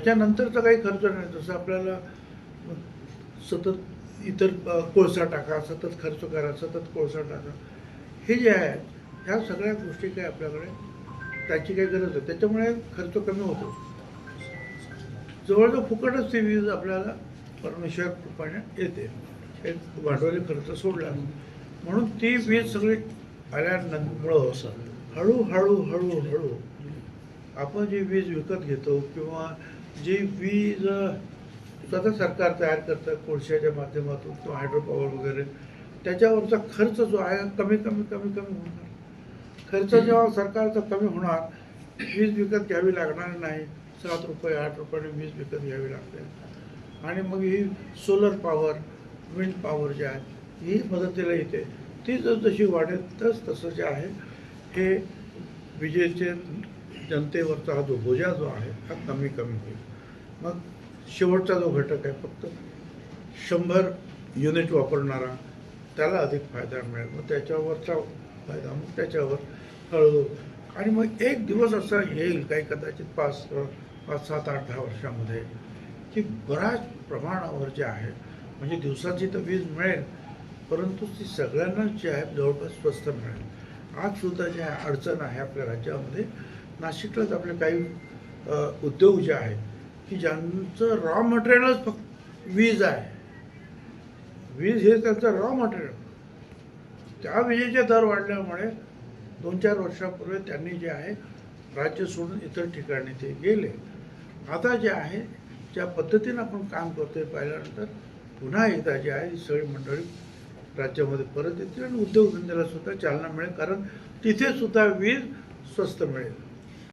त्याच्यानंतरचा काही खर्च नाही. जसं आपल्याला सतत इतर कोळसा टाका सतत खर्च करा सतत कोळसा टाका. हे जे आहे ह्या सगळ्या गोष्टी काही आपल्याकडे त्याची काही गरज आहे त्याच्यामुळे खर्च कमी होतो. जवळजवळ फुकटच ती वीज आपल्याला परमेश्वर कृपाने येते. एक भांडवली खर्च सोडला. म्हणून ती वीज सगळी आल्यानंतर हळूहळू हळूहळू आपण जी वीज विकत घेतो किंवा जी वीज स्वतः सरकार तयार करतं कोळशाच्या माध्यमातून किंवा हायड्रोपॉवर वगैरे त्याच्यावरचा खर्च जो आहे कमी कमी कमी कमी होणार. खर्च जेव्हा सरकारचा कमी होणार वीज विकत घ्यावी लागणार नाही सात रुपये आठ रुपयाने वीज विकत घ्यावी लागते. आणि मग ही सोलर पॉवर विंड पॉवर जे आहे ही मदतीला येते. ती जसजशी वाढेल तस तसं जे आहे हे विजेचे जनतेवरचा हा जो बोजा जो आहे हा कमी कमी होईल. मग शेवटचा जो घटक आहे फक्त शंभर युनिट वापरणारा त्याला अधिक फायदा मिळेल. मग त्याच्यावरचा फायदा मग त्याच्यावर हळूहळू. आणि मग एक दिवस असा येईल काही कदाचित पाच पाच सात आठ दहा वर्षामध्ये की बऱ्याच प्रमाणावर जे आहे म्हणजे दिवसाची तर वीज मिळेल परंतु ती सगळ्यांनाच जी आहे जवळपास स्वस्त मिळेल. आजसुद्धा जे आहे अडचण आहे आपल्या राज्यामध्ये नाशिकलाच आपले काही उद्योग जे आहेत की ज्यांचं रॉ मटेरियलच फक्त वीज आहे. वीज हे त्यांचं रॉ मटेरियल त्या विजेचे दर वाढल्यामुळे दोन चार वर्षापूर्वी त्यांनी जे आहे राज्य सोडून इतर ठिकाणी ते गेले. आता जे आहे ज्या पद्धतीनं आपण काम करतोय पाहिल्यानंतर पुन्हा एकदा जे आहे सगळी मंडळी राज्यामध्ये परत येतील आणि उद्योगधंद्याला सुद्धा चालना मिळेल. कारण तिथे सुद्धा वीज स्वस्त मिळेल.